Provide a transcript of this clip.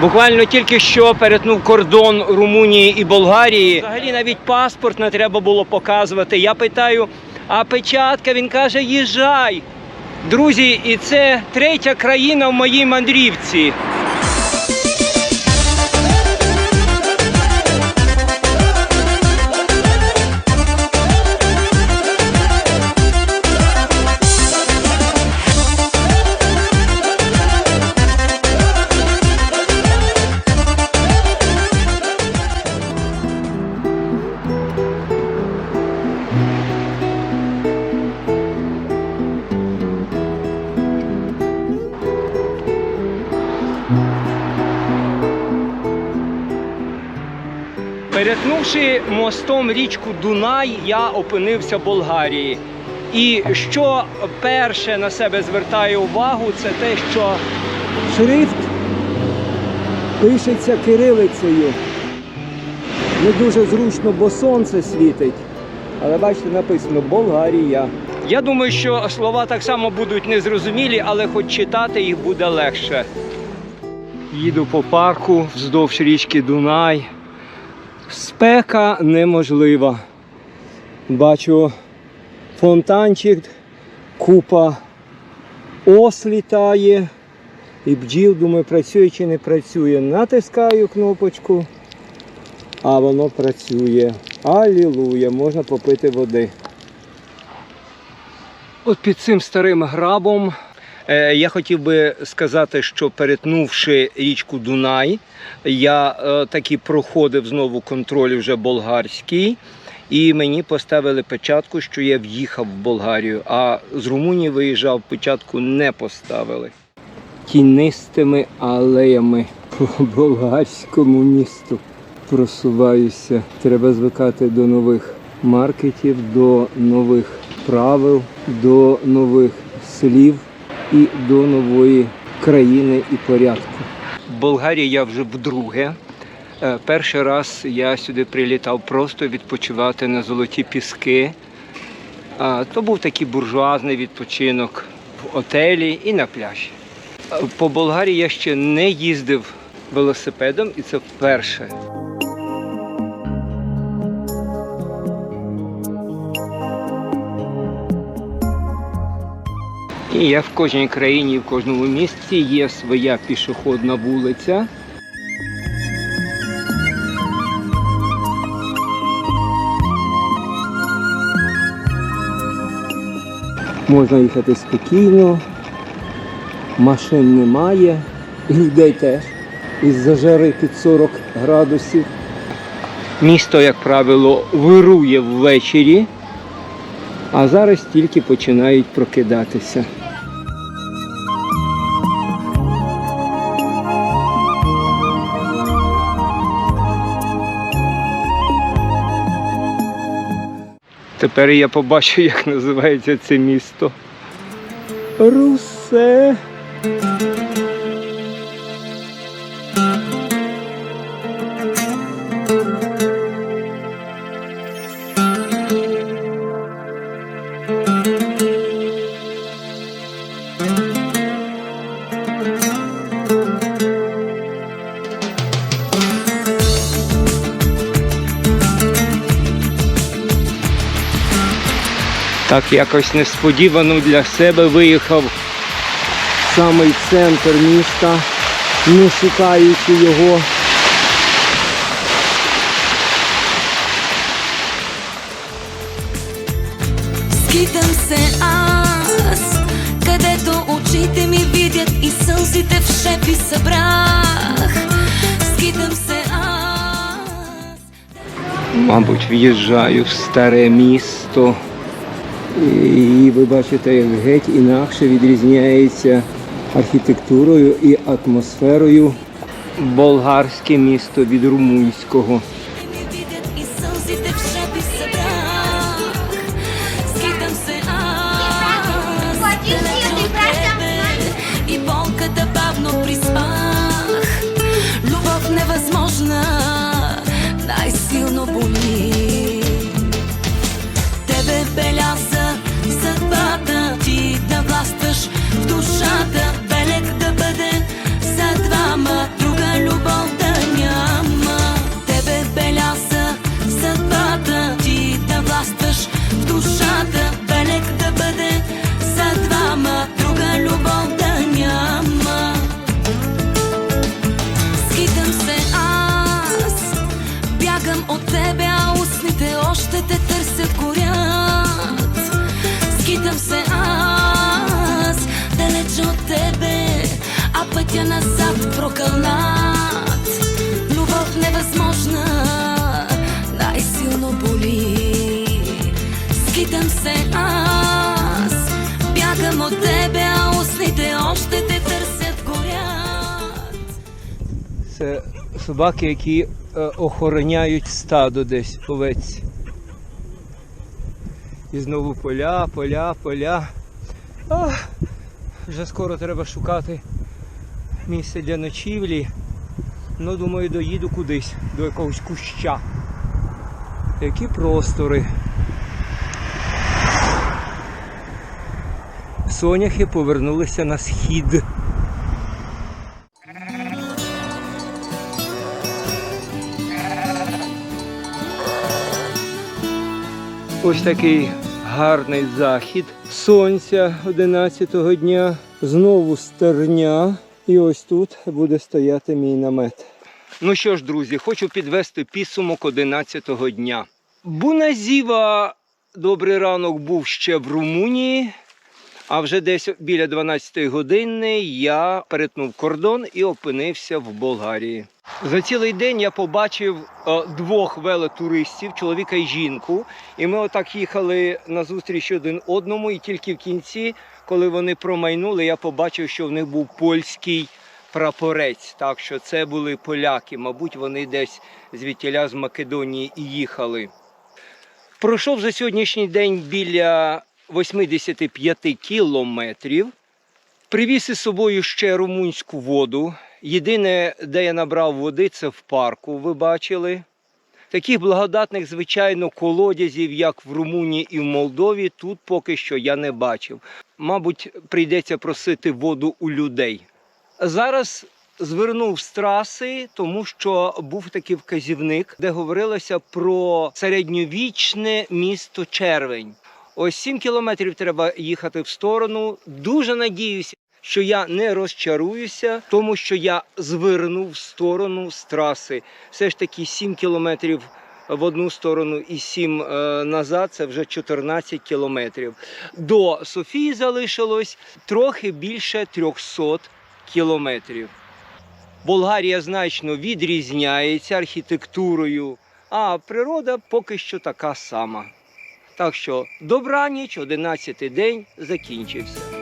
Буквально тільки що перетнув кордон Румунії і Болгарії. Взагалі навіть паспорт не треба було показувати. Я питаю, а печатка? Він каже, їжджай. Друзі, і це третя країна в моїй мандрівці. Перетнувши мостом річку Дунай, я опинився в Болгарії. І що перше на себе звертає увагу, це те, що шрифт пишеться кирилицею. Не дуже зручно, бо сонце світить. Але бачите, написано Болгарія. Я думаю, що слова так само будуть незрозумілі, але хоч читати їх буде легше. Їду по парку вздовж річки Дунай. Спека неможлива. Бачу фонтанчик, купа ос літає. І бджіл, думаю, працює чи не працює. Натискаю кнопочку, а воно працює. Алілуя, можна попити води. От під цим старим грабом я хотів би сказати, що перетнувши річку Дунай, я е, таки проходив знову контроль вже болгарський, і мені поставили печатку, що я в'їхав в Болгарію, а з Румунії виїжджав, печатку не поставили. Тінистими алеями по болгарському місту просуваюся. Треба звикати до нових маркетів, до нових правил, до нових слів і до нової країни і порядку. В Болгарії я вже вдруге. Е, Перший раз я сюди прилітав просто відпочивати на золоті піски. А, То був такий буржуазний відпочинок в отелі і на пляжі. Е, По Болгарії я ще не їздив велосипедом, і це вперше. І як в кожній країні, в кожному місті є своя пішохідна вулиця. Можна їхати спокійно, машин немає, і людей теж. Із-за жари під 40 градусів. Місто, як правило, вирує ввечері, а зараз тільки починають прокидатися. Тепер я побачу, як називається це місто. Русе. Так якось несподівано для себе виїхав в самий центр міста, не шукаючи його. Скитам се аз, където очите ми видят и сълзите в шепи събрах. Скитам се аз. Мабуть, в'їжджаю в старе місто. І ви бачите, як геть інакше відрізняється архітектурою і атмосферою болгарське місто від румунського. кълнат Любов невъзможна Най-силно боли Скитам се аз Бягам от тебе, а устните още те търсят горят Це собаки, які е, охороняють стадо десь овець. І знову поля, поля, поля. А, вже скоро треба шукати місце для ночівлі. Ну, думаю, доїду кудись, до якогось куща. Які простори. Соняхи повернулися на схід. Ось такий гарний захід сонця 11-го дня. Знову стерня. І ось тут буде стояти мій намет. Ну що ж, друзі, хочу підвести підсумок 11-го дня. Буназіва, добрий ранок, був ще в Румунії. А вже десь біля 12 години я перетнув кордон і опинився в Болгарії. За цілий день я побачив е, двох велотуристів, чоловіка і жінку. І ми отак їхали назустріч один одному, і тільки в кінці, коли вони промайнули, я побачив, що в них був польський прапорець. Так що це були поляки. Мабуть, вони десь звідтіля з Македонії і їхали. Пройшов за сьогоднішній день біля 85 кілометрів. Привіз із собою ще румунську воду. Єдине, де я набрав води, це в парку, ви бачили. Таких благодатних, звичайно, колодязів, як в Румунії і в Молдові, тут поки що я не бачив. Мабуть, прийдеться просити воду у людей. Зараз звернув з траси, тому що був такий вказівник, де говорилося про середньовічне місто Червень. Ось 7 кілометрів треба їхати в сторону. Дуже надіюся, що я не розчаруюся, тому що я звернув в сторону з траси. Все ж таки 7 кілометрів в одну сторону і 7 е, назад це вже 14 кілометрів. До Софії залишилось трохи більше 300 кілометрів. Болгарія значно відрізняється архітектурою, а природа поки що така сама. Так що добраніч, 11 день закінчився.